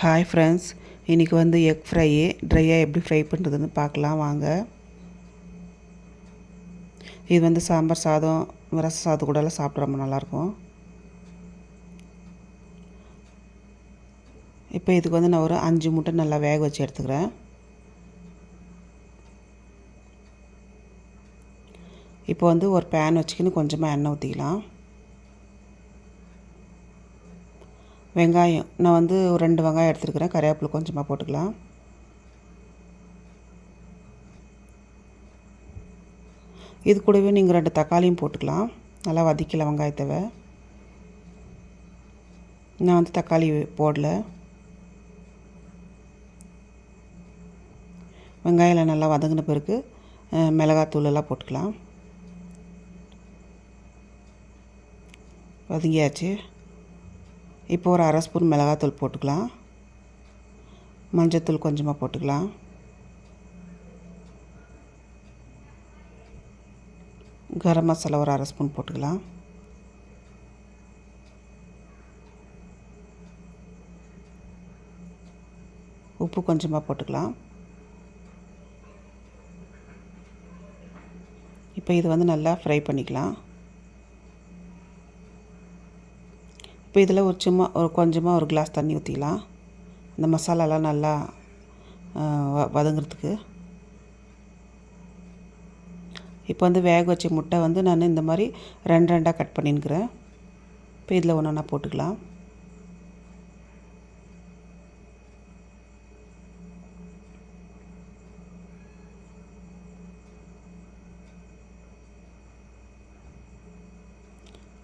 Hi friends இன்றைக்கி வந்து egg fry ட்ரையாக எப்படி ஃப்ரை பண்ணுறதுன்னு பார்க்கலாம் வாங்க. இது வந்து சாம்பார் சாதம் ரச சாதம் கூடலாம் சாப்பிட ரொம்ப நல்லாயிருக்கும். இப்போ இதுக்கு வந்து நான் ஒரு அஞ்சு முட்டை நல்லா வேக வச்சு எடுத்துக்கிறேன். இப்போ வந்து ஒரு பேன் வச்சுக்கின்னு கொஞ்சமாக எண்ணெய் ஊற்றிக்கலாம் வெங்காயம். நான் வந்து ஒரு ரெண்டு வெங்காயம் எடுத்துருக்கிறேன். கறிவேப்பிலை கொஞ்சமாக போட்டுக்கலாம். இது கூடவே நீங்கள் ரெண்டு தக்காளியும் போட்டுக்கலாம். நல்லா வதக்கல வெங்காயத்தவை. நான் வந்து தக்காளி போடல. வெங்காயம் நல்லா வதங்கின பிறகு மிளகாத்தூள் எல்லாம் போட்டுக்கலாம். வதங்கியாச்சு. இப்போ ஒரு அரை ஸ்பூன் மிளகாத்தூள் போட்டுக்கலாம். மஞ்சத்தூள் கொஞ்சமாக போட்டுக்கலாம். கரம் மசாலா ஒரு அரை ஸ்பூன் போட்டுக்கலாம். உப்பு கொஞ்சமாக போட்டுக்கலாம். இப்போ இது வந்து நல்லா ஃப்ரை பண்ணிக்கலாம். இப்போ இதில் ஒரு சும்மா ஒரு கொஞ்சமாக ஒரு கிளாஸ் தண்ணி ஊற்றிக்கலாம் இந்த மசாலாலாம் நல்லா வ வதங்கிறதுக்கு. இப்போ வந்து வேக வச்ச முட்டை வந்து நான் இந்த மாதிரி ரெண்டு ரெண்டாக கட் பண்ணின்னுக்கிறேன். இப்போ இதில் ஒன்று ஒன்றா போட்டுக்கலாம்.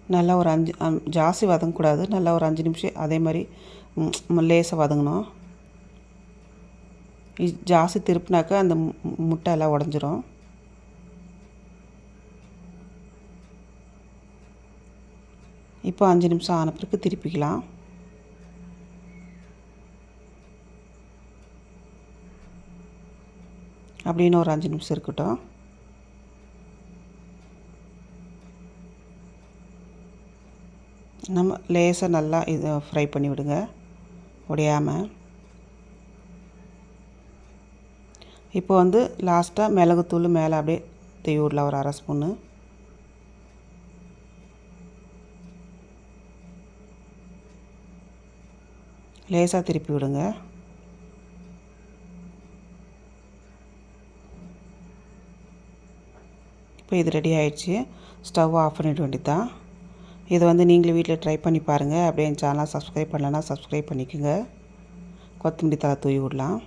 நல்லா ஒரு அஞ்சு ஜாஸ்தி வதங்கக்கூடாது. நல்லா ஒரு அஞ்சு நிமிஷம் அதே மாதிரி லேசாக வதங்கணும். ஜாஸ்தி திருப்பினாக்கா அந்த முட்டை எல்லாம் உடஞ்சிரும். இப்போ அஞ்சு நிமிஷம் ஆன பிறகு திருப்பிக்கலாம். அப்படின்னு ஒரு அஞ்சு நிமிஷம் இருக்கட்டும். நம்ம லேசாக நல்லா இது ஃப்ரை பண்ணி விடுங்க. உடையாமல் இப்போ வந்து லாஸ்ட்டாக மிளகுத்தூள் மேலே அப்படியே தூவி விடலாம் ஒரு அரை ஸ்பூனு. லேசாக திருப்பி விடுங்க. இப்போ இது ரெடி ஆயிடுச்சு. ஸ்டவ் ஆஃப் பண்ணிட வேண்டியதான் இதை வந்து நீங்களே வீட்டில் ட்ரை பண்ணி பாருங்கள் அப்படியே என் சேனலை சப்ஸ்கிரைப் பண்ணலன்னா சப்ஸ்கிரைப் பண்ணிக்கோங்க. கொத்தமல்லி தலை தூவி விடலாம்.